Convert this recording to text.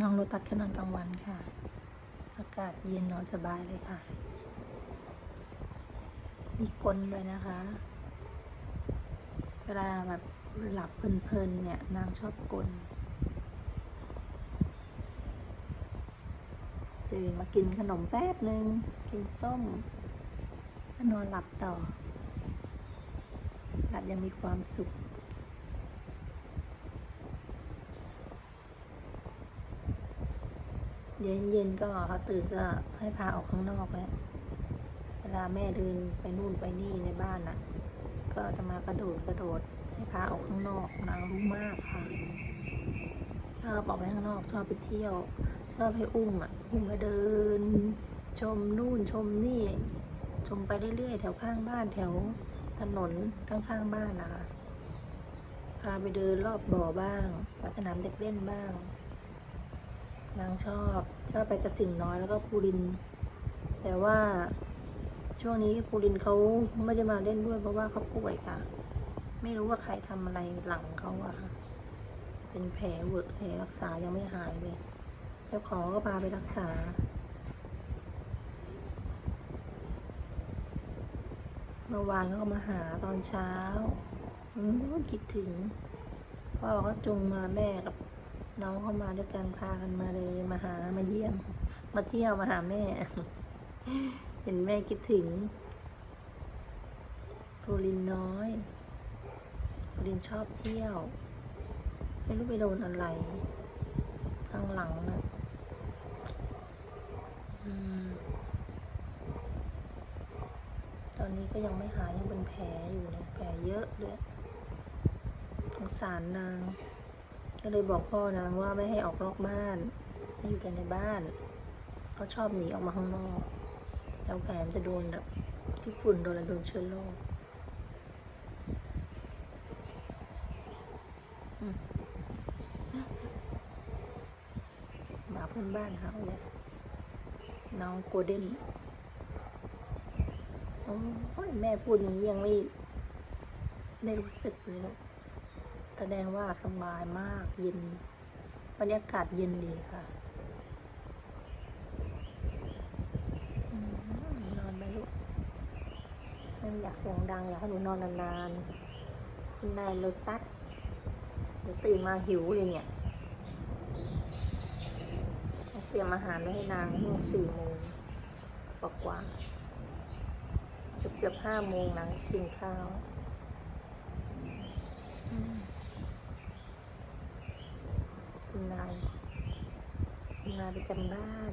น้องโรตัสขึ้นอนกลางวันค่ะ อากาศเย็นนอนสบายเลยค่ะ มีกลนด้วยนะคะ เวลาแบบหลับเพลินๆเนี่ยนางชอบกลนตื่นมากินขนมแป๊บหนึ่งกินส้มก็นอนหลับต่อ หลับยังมีความสุข เย็นเย็นๆก็เขาตื่นก็ให้พาออกข้างนอกแล้วเวลาแม่เดินไปนู่นไปนี่ในบ้านน่ะ ก็จะมากระโดดกระโดด ให้พาออกข้างนอกนางรู้มากค่ะชอบออกไปข้างนอกชอบไปเที่ยว ชอบให้อุ้มอะอุ้มมาเดิน ชมนู่นชมนี่ ชมไปเรื่อยๆแถวข้างบ้านแถวถนนข้างๆบ้านนะคะพาไปเดินรอบบ่อบ้างไปสนามเด็กเล่นบ้าง นางชอบชอบไปกระสิ่งน้อยแล้วก็ปูริน แต่ว่าช่วงนี้ปูรินเขาไม่ได้มาเล่นด้วยเพราะว่าเขาป่วยค่ะ ไม่รู้ว่าใครทำอะไรหลังเขาอะค่ะ เป็นแผลเวอะแผลรักษายังไม่หายเลย เจ้าของก็พาไปรักษาเมื่อวานเขาก็มาหาตอนเช้า อืมคิดถึง พ่อก็จุงมาแม่กับ น้องเข้ามาด้วยกันพากันมาเลยมาหามาเยี่ยม มาเที่ยวมาหาแม่ เห็นแม่คิดถึงโพลินน้อยโพลินชอบเที่ยว ไม่รู้ไปโดนอะไร ข้างหลังนะอตอนนี้ก็ยังไม่หายยังเป็นแผลอยู่นะแผลเยอะด้วยสงสารนาง ก็เลยบอกพ่อนางว่าไม่ให้ออกนอกบ้านให้อยู่แต่ในบ้านเขาชอบหนีออกมาข้างนอกแล้วแผลมันจะโดนแบบที่ฝุ่นโดนแล้วโดนเชื้อโรคอืมหมาเพื่อนบ้านเขาเลยน้องโกลเด้นโอ้ยแม่พูดอย่างนี้ยังไม่ได้รู้สึกเลยลูก แสดงว่าสบายมากเย็นบรรยากาศเย็นดีค่ะอนอนไปลูกไม่อยากเสียงดังอยากให้หนูนอนนานๆคุณนายโลตัสเดี๋ยวตื่นมาหิวเลยเนี่ยเตรียมอาหารไว้ให้นางเมื่อสี่โมงกว่าเกือบเกือบห้าโมงนะกินข้าวอืมคุณ นาย มาประจำบ้าน